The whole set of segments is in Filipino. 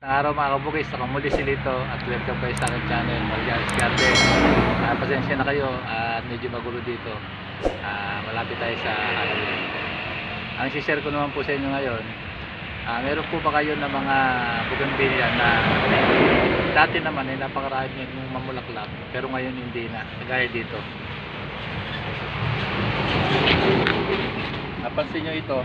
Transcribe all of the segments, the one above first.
Araw mga kabukis, nakamuli si Lito at welcome kayo sa aking channel, Marianas Garden. Ah, pasensya na kayo at medyo magulo dito. Ah, malapit tayo sa highway. Ang share ko naman po sa inyo ngayon, ah, meron po ba kayo na mga bougainvillea na dati naman ay napakarami yung mamulaklak pero ngayon hindi na, kagaya dito. Napansin nyo ito,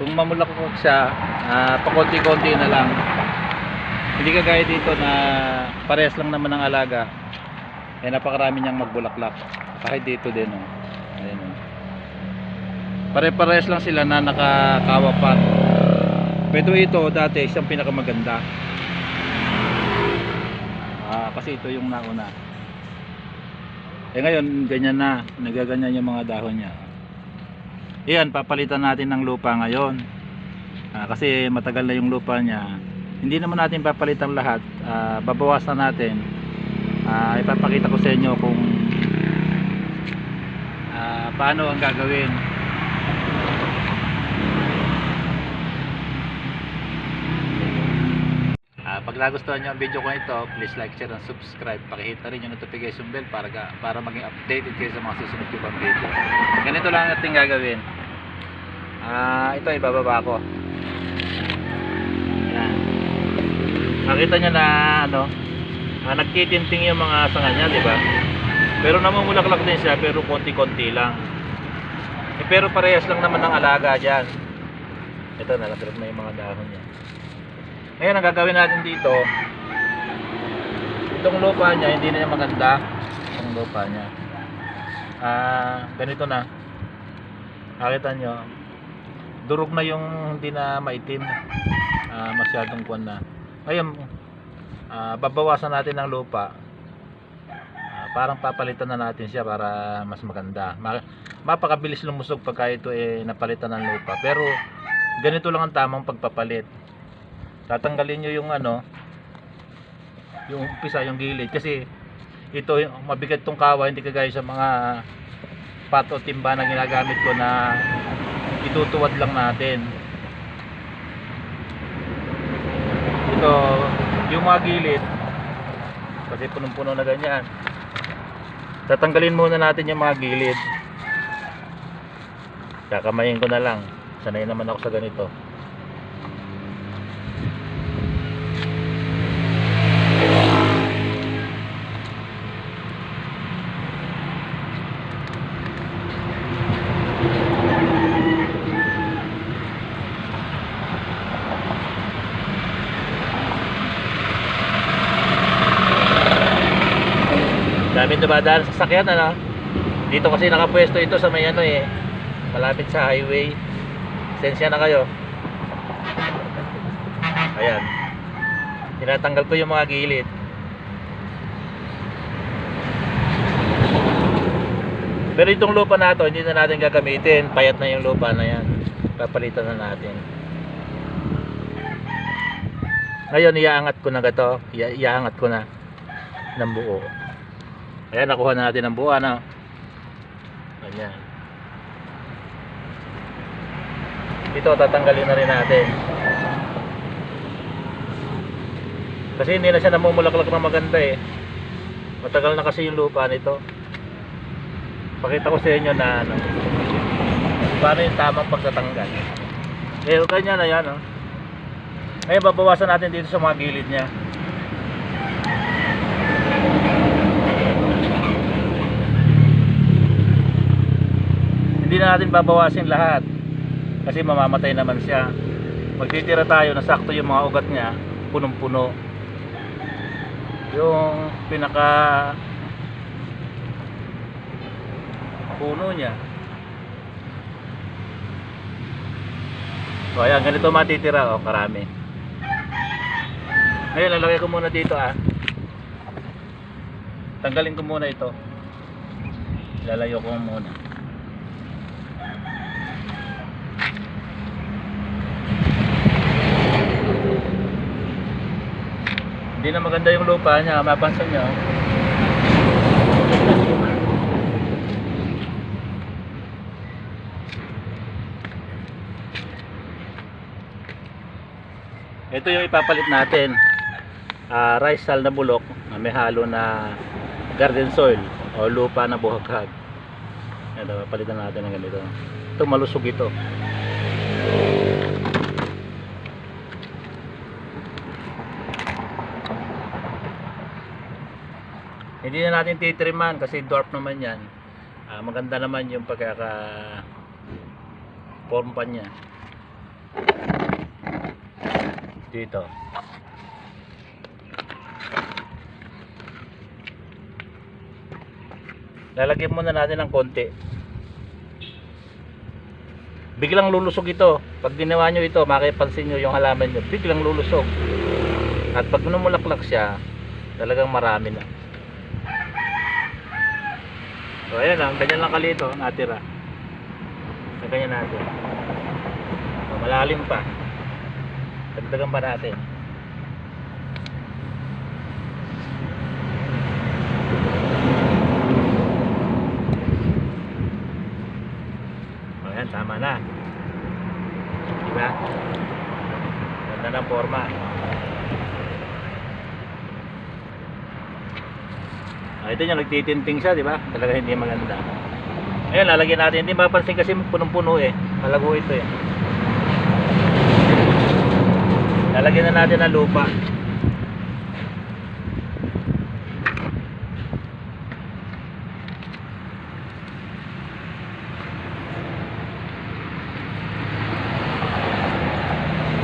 kung mamulaklak siya, ah, pakonti-konti na lang. Hindi kagaya dito na parehas lang naman ang alaga. Eh napakarami niyang magbulaklak. Kahit dito din oh. Ayan oh. Pare-parehas lang sila na nakakawapan. Pero ito dati siyang pinakamaganda. Ah, kasi ito yung nauna. Eh ngayon ganyan na, nagaganyan yung mga dahon niya. Iyan, papalitan natin ng lupa ngayon. Ah, kasi matagal na yung lupa niya. Hindi naman natin papalitan lahat. Ah, babawasan natin. Ah, ipapakita ko sa inyo kung ah, paano ang gagawin. Ah, pag nagustuhan nyo ang video ko ito, please like, share, and subscribe. Pakihit na rin yung notification bell para, ga- para maging updated kayo sa mga susunod ko pang video. Ganito lang ang ating gagawin. Ah, ito ibababa ko. Yan. Nakita nyo na ano, ah, nagtitinting yung mga sanga niya, di ba? Pero namumulaklak din siya, pero konti-konti lang. Eh, pero parehas lang naman ng alaga dyan. Ito, nalaglag na yung mga dahon niya. Ngayon, ang gagawin natin dito, itong lupa niya, hindi na maganda. Itong lupa niya. Ah, ganito na. Nakita nyo, durog na yung hindi na maitim. Ah, masyadong kuwan na. Ngayon, ah, babawasan natin ng lupa. Ah, parang papalitan na natin siya para mas maganda. Ma- mapakabilis lumusog pagka ito eh napalitan ng lupa. Pero ganito lang ang tamang pagpapalit. Tatanggalin nyo yung ano, yung umpisa, yung gilid. Kasi ito, yung mabigat tong kawa, hindi kagaya sa mga pat o timba na ginagamit ko na itutuwad lang natin. Ito, yung mga gilid, kasi punong-puno na ganyan. Tatanggalin muna natin yung mga gilid. Kakamayin ko na lang. Sanay naman ako sa ganito. Dami dumadaan sa sakyan ano. Dito kasi nakapwesto ito sa may ano eh. Malapit sa highway. Sensya na kayo. Ayan. Tinatanggal ko yung mga gilid. Pero itong lupa na to, hindi na natin gagamitin. Payat na yung lupa na yan. Papalitan na natin. Ngayon, iaangat ko na. Ia iaangat ko na ng buo. Ayan, nakuha na natin ang buo, ano? Ayan. Ito, tatanggalin na rin natin. Kasi hindi na siya namumulaklak na maganda eh. Matagal na kasi yung lupa nito. Pakita ko sa inyo na ano, paano yung tamang pagtatanggal. Eh, ganyan na yan, oh. Ngayon, babawasan natin dito sa mga gilid niya. Hindi na natin babawasin lahat. Kasi mamamatay naman siya. Magtitira tayo na sakto yung mga ugat niya punong puno yung pinaka puno niya. So ayan ganito matitira. Oh karami. Ngayon lalagay ko muna dito ah. Tanggalin ko muna ito. Lalayo ko muna Hindi na maganda yung lupa niya, mapansin niyo. Ito yung ipapalit natin. Ah, rice hull na bulok na may halo na garden soil o lupa na buhaghag. Ito, papalitan natin ng ganito. Ito malusog ito. Hindi na natin titriman kasi dwarf naman yan. Ah, maganda naman yung pagkaka form pa niya. Dito. Lalagyan muna natin ng konti. Biglang lulusog ito. Pag ginawa nyo ito, makipansin nyo yung halaman nyo. Biglang lulusog. At pag numulaklak siya, talagang marami na. So ayan lang, ganyan lang kalito natira. Na ganyan natin. So, malalim pa. Dagdagan pa natin. O yan, tama na. Diba? Ganda ng forma. Ito yung nagtitinting siya, di ba? Talaga hindi maganda. Ayun, lalagyan natin. Hindi mapansin kasi punong-puno eh. Malago ito eh. Lalagyan na natin ng lupa.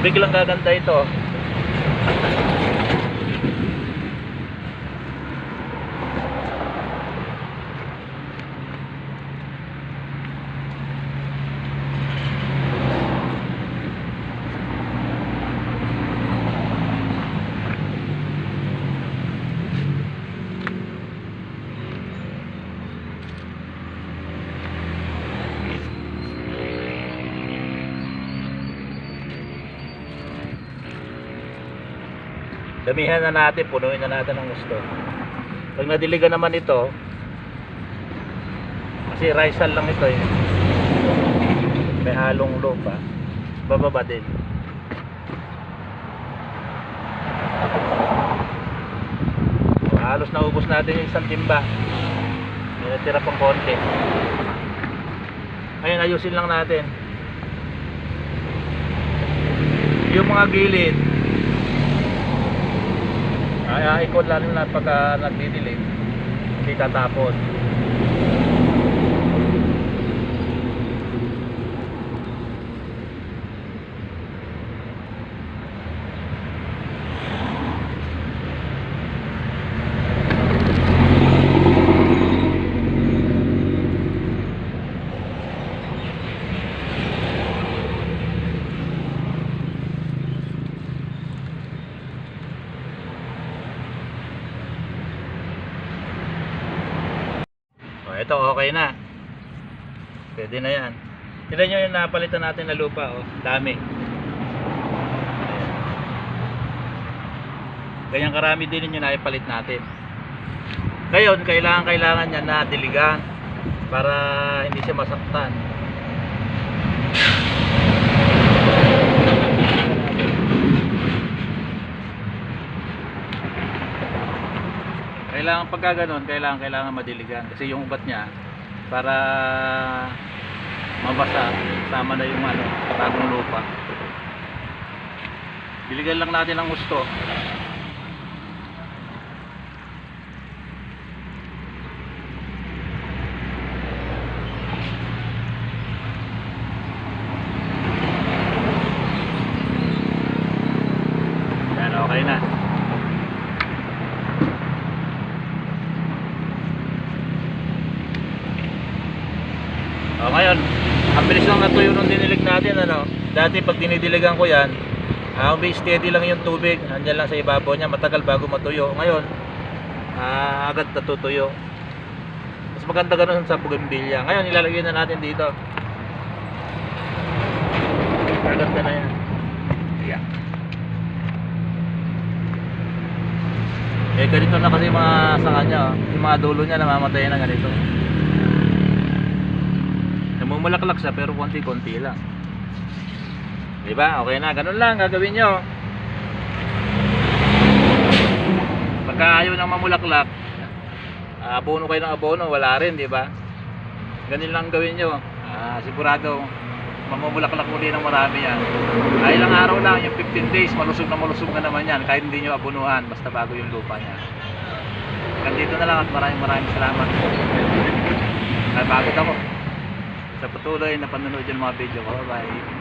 Biglang gaganda ito. Damihan na natin, punuin na natin ng gusto. Pag nadiligan naman ito, kasi hull lang ito eh. May halong lupa. Bababa din. So, halos naubos natin yung isang timba. May natira pang konti. Ayun, ayusin lang natin. Yung mga gilid, ay, ay ikot lalo na pagka nagdidilim hindi tatapon O, ito okay na. Pwede na yan. Tignan nyo yung napalitan natin na lupa. Oh. Dami. Ganyang karami din yung naipalit natin. Ngayon, kailangan kailangan niya na diligan para hindi siya masaktan. Kailangan pagka ganun, kailangan kailangan madiligan kasi yung ugat niya para mabasa sama na yung ano, bagong lupa. Diligan lang natin ang gusto. Yan, okay na. O ngayon, natuyo nung dinilig natin ano. Dati pag dinidiligan ko yan, uh, steady lang yung tubig, andyan lang sa ibabaw niya, matagal bago matuyo. Ngayon, ah, agad natutuyo. Mas maganda ganun sa bougainvillea. Ngayon, ilalagay na natin dito. Maganda na yan. Yeah. Eh, ganito na kasi mga sa kanya, oh. yung mga dulo niya namamatay na ganito. Yung malaklak siya pero konti-konti lang. 'Di ba? Okay na, ganun lang gagawin niyo. Pagka ayaw nang mamulaklak, abono kayo ng abono, wala rin, 'di ba? Ganun lang gawin niyo. Ah, sigurado mamumulaklak muli ng marami yan. Ay ilang araw lang, yung 15 days, malusog na malusog na naman yan. Kahit hindi nyo abunuhan, basta bago yung lupa niya. Hanggang na lang at maraming maraming salamat. Ay, pagod ako. Sa patuloy na panonood yung mga video ko. Bye.